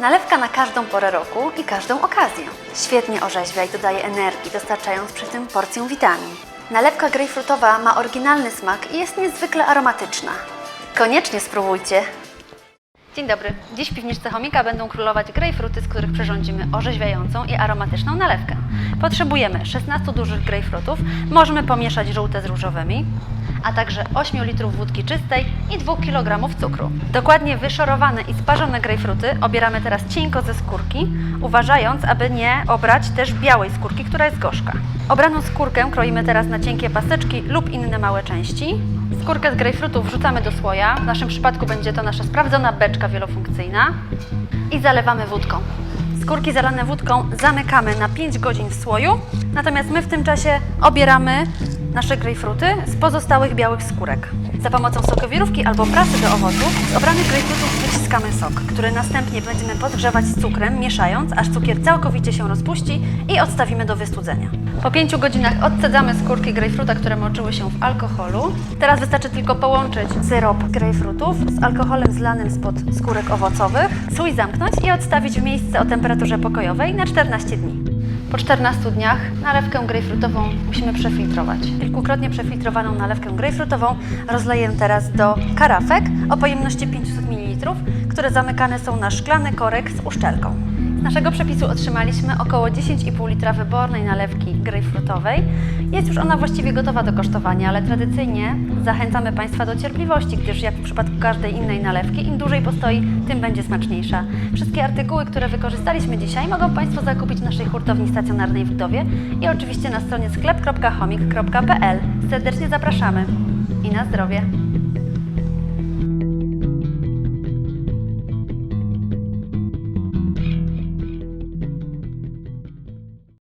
Nalewka na każdą porę roku i każdą okazję. Świetnie orzeźwia i dodaje energii, dostarczając przy tym porcję witamin. Nalewka grejpfrutowa ma oryginalny smak i jest niezwykle aromatyczna. Koniecznie spróbujcie! Dzień dobry. Dziś w piwniczce chomika będą królować grejpfruty, z których przyrządzimy orzeźwiającą i aromatyczną nalewkę. Potrzebujemy 16 dużych grejpfrutów, możemy pomieszać żółte z różowymi, a także 8 litrów wódki czystej i 2 kg cukru. Dokładnie wyszorowane i sparzone grejpfruty obieramy teraz cienko ze skórki, uważając, aby nie obrać też białej skórki, która jest gorzka. Obraną skórkę kroimy teraz na cienkie paseczki lub inne małe części. Skórkę z grejpfrutów wrzucamy do słoja. W naszym przypadku będzie to nasza sprawdzona beczka wielofunkcyjna. I zalewamy wódką. Skórki zalane wódką zamykamy na 5 godzin w słoju, natomiast my w tym czasie obieramy nasze grejpfruty z pozostałych białych skórek. Za pomocą sokowirówki albo prasy do owoców z obranych grejpfrutów wyciskamy sok, który następnie będziemy podgrzewać z cukrem, mieszając, aż cukier całkowicie się rozpuści i odstawimy do wystudzenia. Po 5 godzinach odcedzamy skórki grejpfruta, które moczyły się w alkoholu. Teraz wystarczy tylko połączyć syrop grejpfrutów z alkoholem zlanym spod skórek owocowych, słój zamknąć i odstawić w miejsce o temperaturze pokojowej na 14 dni. Po 14 dniach nalewkę grejpfrutową musimy przefiltrować. Kilkukrotnie przefiltrowaną nalewkę grejpfrutową rozleję teraz do karafek o pojemności 500 ml, które zamykane są na szklany korek z uszczelką. Z naszego przepisu otrzymaliśmy około 10,5 litra wybornej nalewki grejpfrutowej. Jest już ona właściwie gotowa do kosztowania, ale tradycyjnie zachęcamy Państwa do cierpliwości, gdyż jak w przypadku każdej innej nalewki, im dłużej postoi, tym będzie smaczniejsza. Wszystkie artykuły, które wykorzystaliśmy dzisiaj, mogą Państwo zakupić w naszej hurtowni stacjonarnej w Gdowie i oczywiście na stronie sklep.chomik.pl. Serdecznie zapraszamy i na zdrowie!